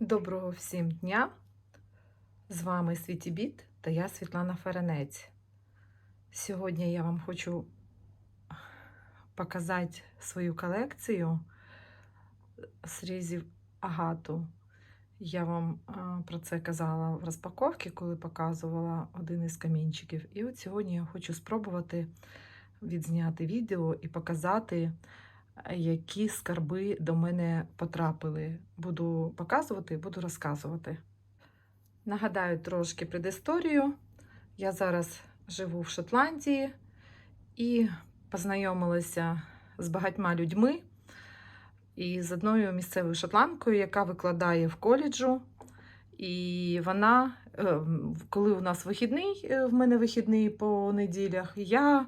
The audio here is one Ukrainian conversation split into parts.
Доброго всім дня! З вами Світі Біт та я Світлана Ференець. Сьогодні я вам хочу показати свою колекцію срізів агату. Я вам про це казала в розпаковці, коли показувала один із камінчиків. І от сьогодні я хочу спробувати відзняти відео і показати, які скарби до мене потрапили. Буду показувати і буду розказувати. Нагадаю трошки предісторію. Я зараз живу в Шотландії і познайомилася з багатьма людьми і з одною місцевою шотландкою, яка викладає в коледжу. І вона, е, коли у нас вихідний, е, в мене вихідний по неділях, я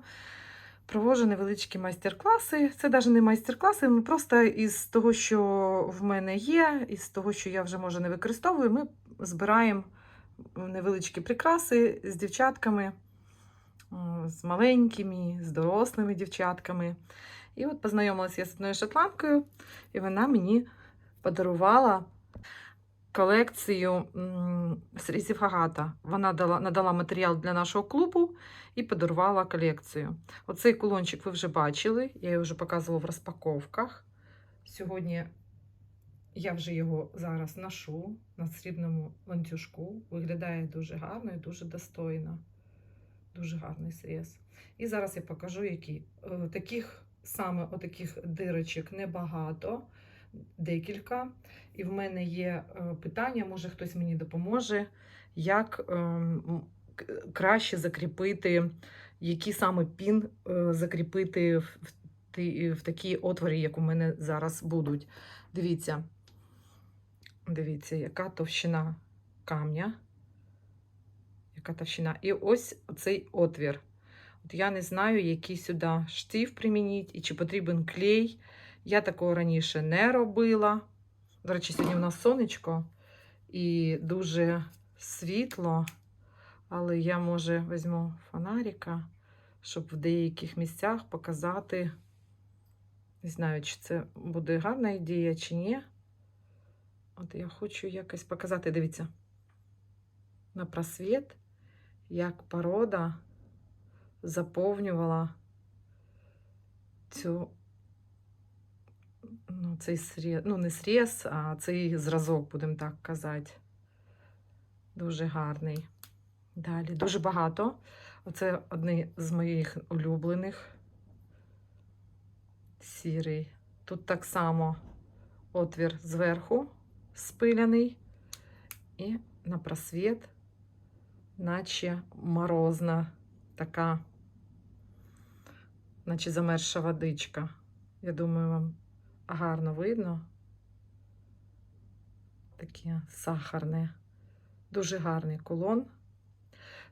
проводжу невеличкі майстер-класи. Це навіть не майстер-класи, ми просто із того, що в мене є, із того, що я вже може не використовую, ми збираємо невеличкі прикраси з дівчатками, з маленькими, з дорослими дівчатками. І от познайомилася я з одною шотландкою, і вона мені подарувала колекцію срізів Агата. Вона дала, надала матеріал для нашого клубу і подарувала колекцію. Оцей кулончик ви вже бачили, я його вже показувала в розпаковках. Сьогодні я вже його зараз ношу на срібному ланцюжку. Виглядає дуже гарно і дуже достойно. Дуже гарний сріз. І зараз я покажу, які. Таких саме отаких дирочок небагато, декілька. І в мене є питання, може хтось мені допоможе, як краще закріпити, який саме пін закріпити в, такі отворі, як у мене зараз будуть. Дивіться, дивіться, яка товщина камня. Яка товщина. І ось цей отвір. От я не знаю, який сюди штиф примініть і чи потрібен клей. Я такого раніше не робила. До речі, сьогодні у нас сонечко і дуже світло. Але я, може, візьму фонарика, щоб в деяких місцях показати. Не знаю, чи це буде гарна ідея, чи ні. От я хочу якось показати, дивіться, на просвіт, як порода заповнювала цю, ну, цей сріз, ну, не сріз, а цей зразок, будемо так казати. Дуже гарний. Далі дуже багато. Оце одне з моїх улюблених. Сірий. Тут так само отвір зверху спиляний, і на просвіт, наче морозна така, наче замерзша водичка. Я думаю, вам гарно видно. Таке сахарне, дуже гарний кулон.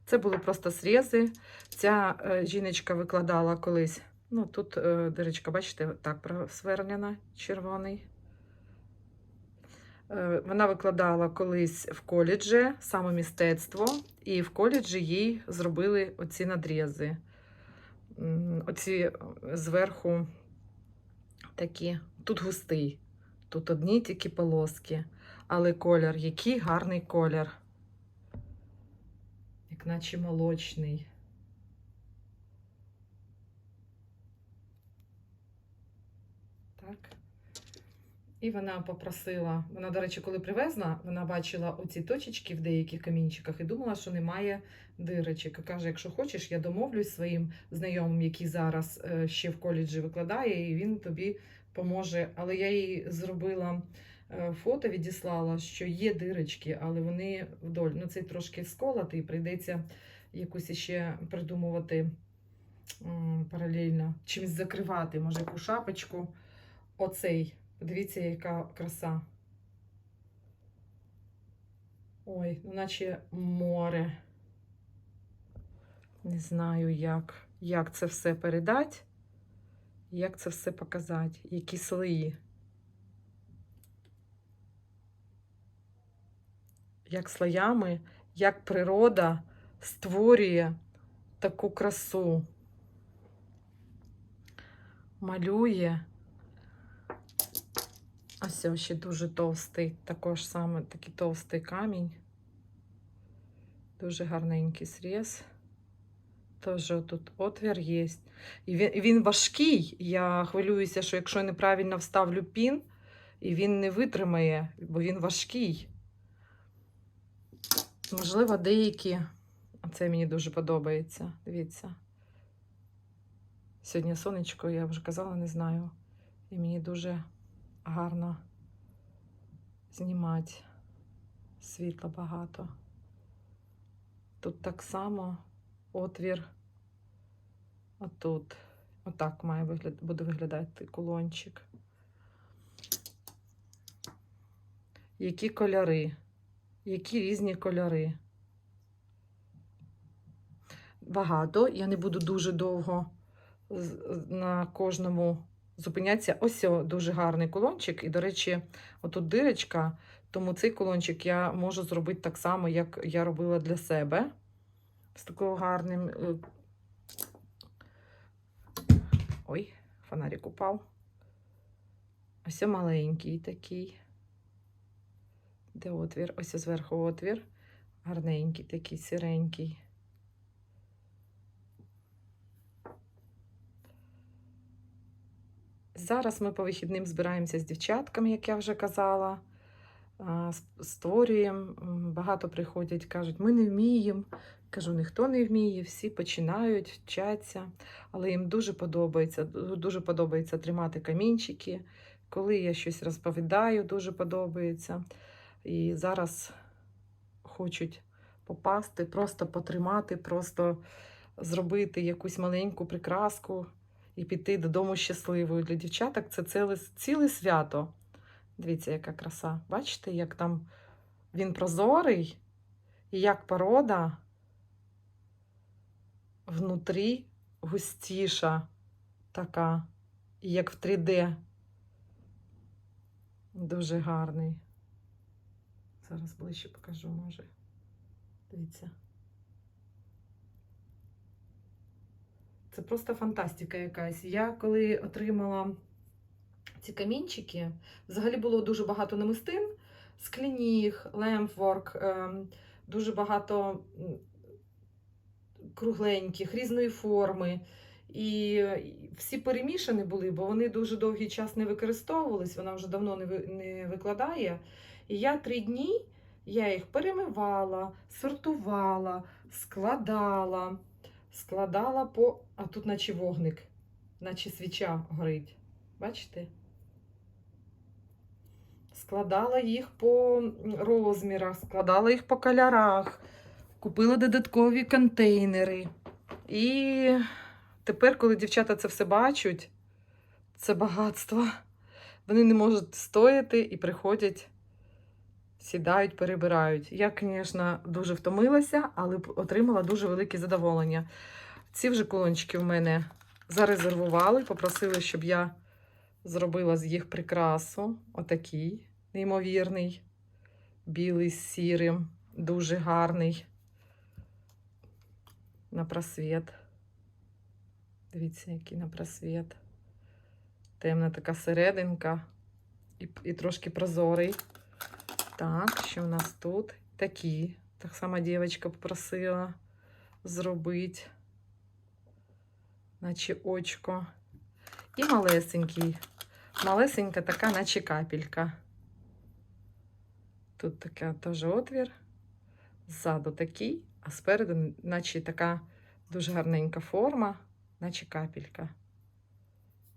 Це були просто срізи. Ця е, жіночка викладала колись. Ну, тут е, дирочка, бачите, так просверлена, червоний. Е, вона викладала колись в коледжі саме мистецтво, і в коледжі їй зробили оці надрізи. Оці зверху такі, тут густий, тут одні тільки полоски, але колір, який гарний колір як наче молочний. Так. І вона попросила, вона, до речі, коли привезла, вона бачила оці точечки в деяких камінчиках і думала, що немає дирочок. Каже, якщо хочеш, я домовлюсь своїм знайомим, який зараз е, ще в коледжі викладає, і він тобі поможе. Але я їй зробила Е, фото відіслала, що є дирочки, але вони вдоль. Ну, цей трошки сколотий, прийдеться якусь ще придумувати паралельно, чимось закривати, може, яку шапочку. Оцей. Подивіться, яка краса. Ой, ну наче море. Не знаю, як, як це все передати, як це все показати, які слої. як слоями, як природа створює таку красу, малює Ось ще дуже товстий, також саме такий товстий камінь. Дуже гарненький сріз. Теж тут отвір є. І він, він важкий. Я хвилююся, що якщо неправильно вставлю пін, і він не витримає, бо він важкий. Можливо, деякі. Це мені дуже подобається. Дивіться. Сьогодні сонечко, я вже казала, не знаю. І мені дуже гарно знімати. Світла багато. Тут так само отвір. Отут. Отак має вигляд... буде виглядати кулончик. Які кольори? Які різні кольори? Багато. Я не буду дуже довго на кожному зупинятися. Ось дуже гарний кулончик. І, до речі, отут дирочка, тому цей кулончик я можу зробити так само, як я робила для себе. З такою гарним. е, Ой, фонарик упав. Ось маленький такий. Де отвір? Ось зверху отвір. Гарненький, такий сіренький. Зараз ми по вихідним збираємося з дівчатками, як я вже казала. Створюємо. Багато приходять, кажуть, ми не вміємо. Кажу, ніхто не вміє, всі починають, вчаться, але їм дуже подобається. Дуже подобається тримати камінчики. Коли я щось розповідаю, дуже подобається. І зараз хочуть попасти, просто потримати, просто зробити якусь маленьку прикраску і піти додому щасливою. Для дівчаток це ціле, ціле свято. Дивіться, яка краса. Бачите, як там він прозорий, і як порода внутрі густіша така, як в 3D. Дуже гарний. Зараз ближче покажу, може. Дивіться. Це просто фантастика якась. Я коли отримала ці камінчики, взагалі було дуже багато намистин, скляних, лемфворк, ем, дуже багато кругленьких, різної форми. І всі перемішані були, бо вони дуже довгий час не використовувались, вона вже давно не викладає. І я три дні я їх перемивала, сортувала, складала, складала по. А тут, наче вогник, наче свіча горить. Бачите? Складала їх по розмірах, складала їх по кольорах, купила додаткові контейнери. І тепер, коли дівчата це все бачать, це багатство, вони не можуть стояти і приходять, сідають, перебирають. Я, звісно, дуже втомилася, але отримала дуже велике задоволення. Ці вже кулончики в мене зарезервували, попросили, щоб я зробила з їх прикрасу. Отакий неймовірний, білий з сірим, дуже гарний. На просвіт. Дивіться, який на просвіт. Темна така серединка і, і трошки прозорий. Так, що в нас тут? Такі. Так само дівчинка попросила зробити. Наче очко. І малесенький. Малесенька така, наче капелька. Тут така теж отвір. Ззаду такий, а спереду, наче така дуже гарненька форма, наче капелька.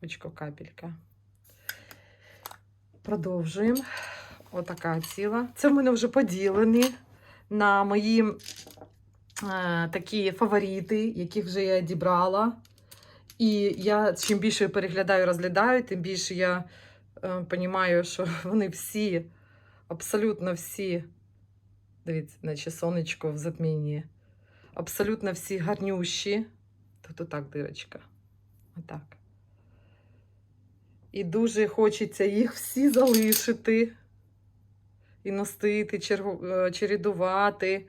Очко капелька. Продовжуємо. Отака ціла. Це в мене вже поділені на мої е, такі фаворити, яких вже я дібрала. І я чим більше переглядаю, розглядаю, тим більше я е, розумію, що вони всі, абсолютно всі, дивіться, наче сонечко в затмінні, абсолютно всі гарнющі. Тут отак дирочка. Отак. І дуже хочеться їх всі залишити і чергу- е, чередувати.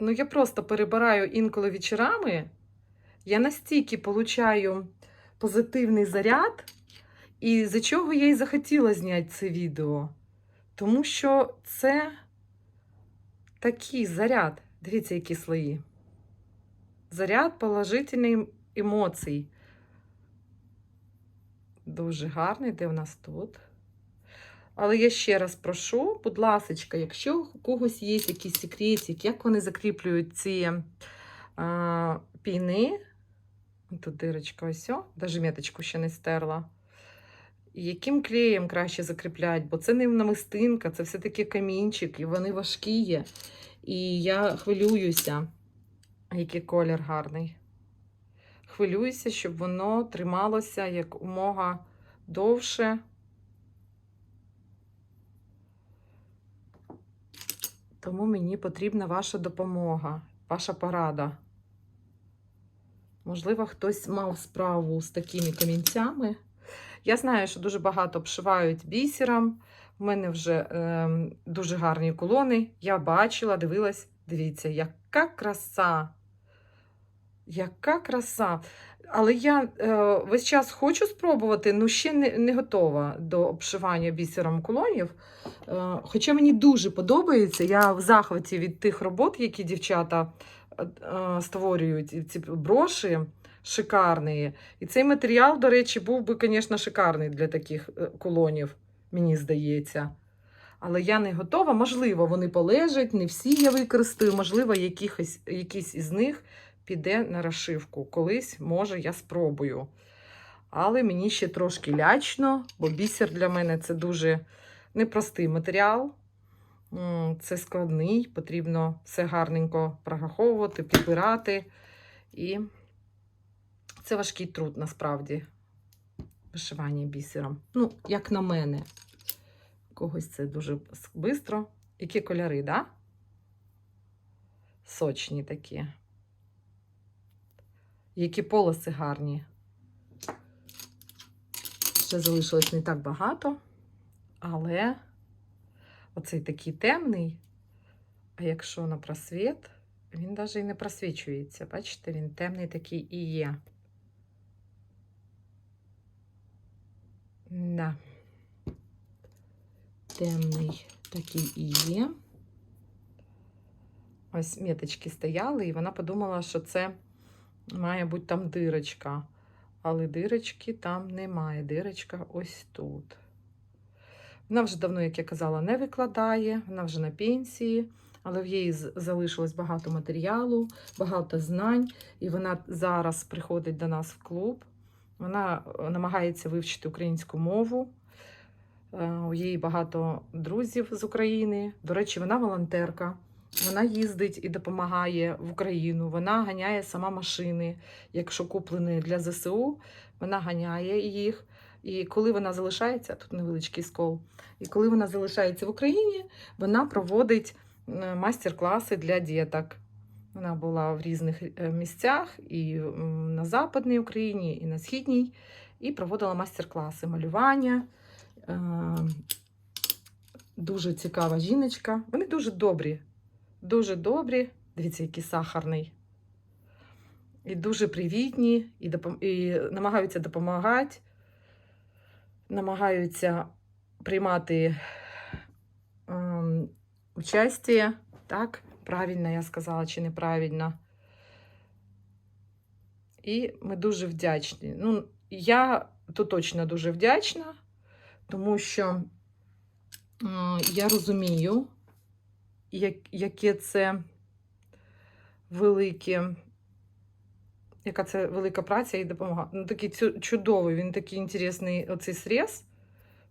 Ну, я просто перебираю інколи вечорами. Я настільки получаю позитивний заряд, І за чого я й захотіла зняти це відео? Тому що це такий заряд. Дивіться, які слої. Заряд положительних емоцій. Дуже гарний, де в нас тут. Але я ще раз прошу, будь ласка, якщо у когось є якийсь секретик, як вони закріплюють ці а, піни, тут дирочка ось, навіть меточку ще не стерла. Яким клеєм краще закріпляти, бо це не намистинка, це все-таки камінчик, і вони важкі є. І я хвилююся, який колір гарний. Хвилююся, щоб воно трималося як умога довше. Тому мені потрібна ваша допомога, ваша порада. Можливо, хтось мав справу з такими камінцями. Я знаю, що дуже багато обшивають бісером. У мене вже е, дуже гарні колони. Я бачила, дивилась. Дивіться, яка краса! Яка краса! Але я е, весь час хочу спробувати, але ще не, не готова до обшивання бісером колонів. Е, хоча мені дуже подобається, я в захваті від тих робот, які дівчата е, створюють, ці броші шикарні. І цей матеріал, до речі, був би, звісно, шикарний для таких е, колонів, мені здається. Але я не готова. Можливо, вони полежать, не всі я використаю, можливо, якихось, якийсь із них піде на розшивку. Колись, може, я спробую. Але мені ще трошки лячно, бо бісер для мене це дуже непростий матеріал. Це складний, потрібно все гарненько прораховувати, підбирати. І це важкий труд насправді. Вишивання бісером. Ну, як на мене. Когось це дуже швидко. Які кольори, да? Сочні такі. Які полоси гарні. Ще залишилось не так багато, але оцей такий темний, а якщо на просвіт, він навіть і не просвічується. Бачите, він темний такий і є. Да. Темний такий і є. Ось меточки стояли, і вона подумала, що це має бути там дирочка. Але дирочки там немає. Дирочка ось тут. Вона вже давно, як я казала, не викладає, вона вже на пенсії, але в її залишилось багато матеріалу, багато знань, і вона зараз приходить до нас в клуб. Вона е, намагається вивчити українську мову. Е, У її багато друзів з України. До речі, вона волонтерка. Вона їздить і допомагає в Україну. Вона ганяє сама машини. Якщо куплені для ЗСУ, вона ганяє їх. І коли вона залишається, тут невеличкий скол. І коли вона залишається в Україні, вона проводить е, майстер-класи для діток. Вона була в різних е, місцях і на Западній Україні, і на Східній, і проводила майстер-класи малювання. Е, Дуже цікава жіночка. Вони дуже добрі. Дуже добрі. Дивіться, який сахарний. І дуже привітні, і, допом... і намагаються допомагати, намагаються приймати ем, участі. Так, правильно я сказала чи неправильно. І ми дуже вдячні. Ну, я тут точно дуже вдячна, тому що е, я розумію, яке це велике, яка це велика праця і допомога. Ну, такий чудовий, він такий інтересний оцей срез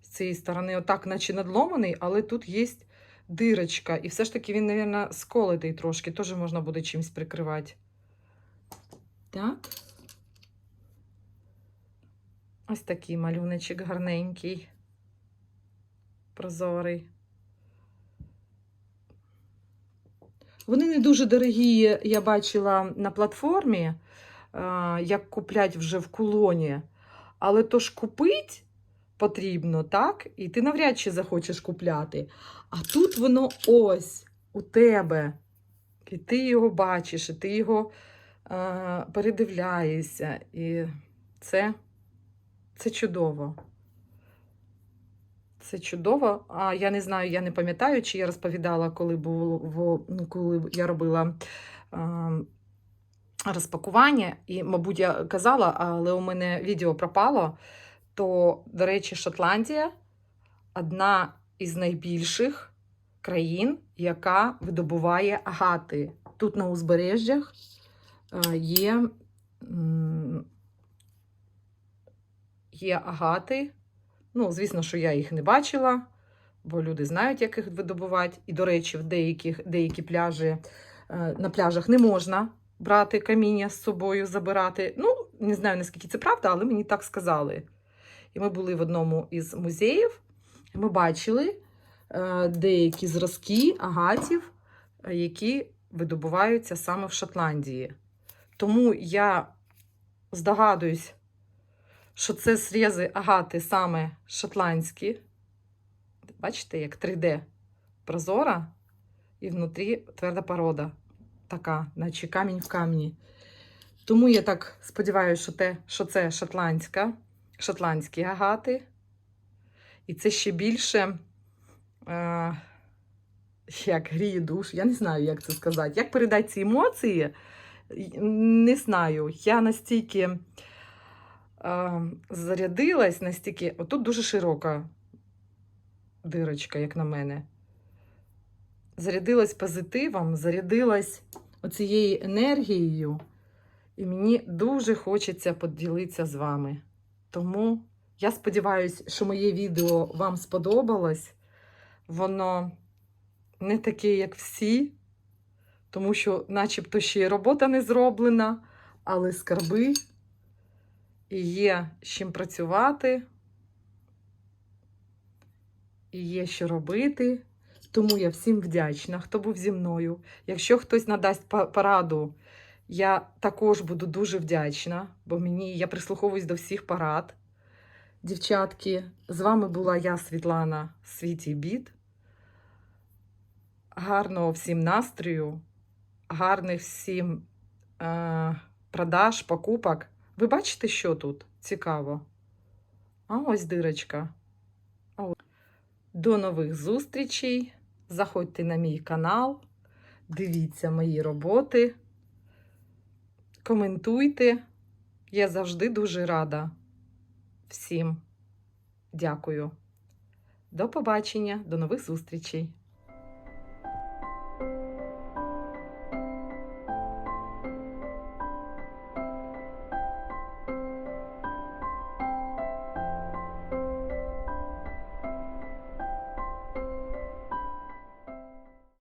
з цієї сторони, отак, наче надломаний, але тут є дирочка. І все ж таки він, мабуть, сколотий трошки, теж можна буде чимось прикривати. Так. Ось такий малюночок гарненький, прозорий. Вони не дуже дорогі, я бачила на платформі, е, як куплять вже в кулоні. Але то ж купить потрібно, так? І ти навряд чи захочеш купляти. А тут воно ось у тебе. І ти його бачиш, і ти його е, передивляєшся. І це, це чудово. Це чудово. А я не знаю, я не пам'ятаю, чи я розповідала, коли було ну, коли я робила розпакування. І, мабуть, я казала, але у мене відео пропало. То, до речі, Шотландія одна із найбільших країн, яка видобуває агати. Тут на узбережжях е, є, є агати. Ну, звісно, що я їх не бачила, бо люди знають, як їх видобувати. І, до речі, в деяких, деякі пляжі е, на пляжах не можна брати каміння з собою, забирати. Ну, не знаю, наскільки це правда, але мені так сказали. І ми були в одному із музеїв, ми бачили е, деякі зразки агатів, е, які видобуваються саме в Шотландії. Тому я здогадуюсь, що це срізи агати саме шотландські. Бачите, як 3D прозора, і внутрі тверда порода. Така, наче камінь в камні. Тому я так сподіваюся, що, те, що це шотландська, шотландські агати. І це ще більше, е, як гріє душ. Я не знаю, як це сказати. Як передати ці емоції? Не знаю. Я настільки зарядилась, настільки. Отут дуже широка дирочка, як на мене. Зарядилась позитивом, зарядилась оцією енергією. І мені дуже хочеться поділитися з вами. Тому я сподіваюся, що моє відео вам сподобалось. Воно не таке, як всі, тому що, начебто, ще й робота не зроблена, але скарби є з чим працювати, і є що робити. Тому я всім вдячна, хто був зі мною. Якщо хтось надасть пораду, я також буду дуже вдячна, бо мені я прислуховуюсь до всіх порад. Дівчатки, з вами була я, Світлана Світі Бід. Гарного всім настрою, гарних всім е, продаж, покупок. Ви бачите, що тут цікаво? А ось дирочка. До нових зустрічей. Заходьте на мій канал, дивіться мої роботи, коментуйте. Я завжди дуже рада. Всім дякую. До побачення, до нових зустрічей!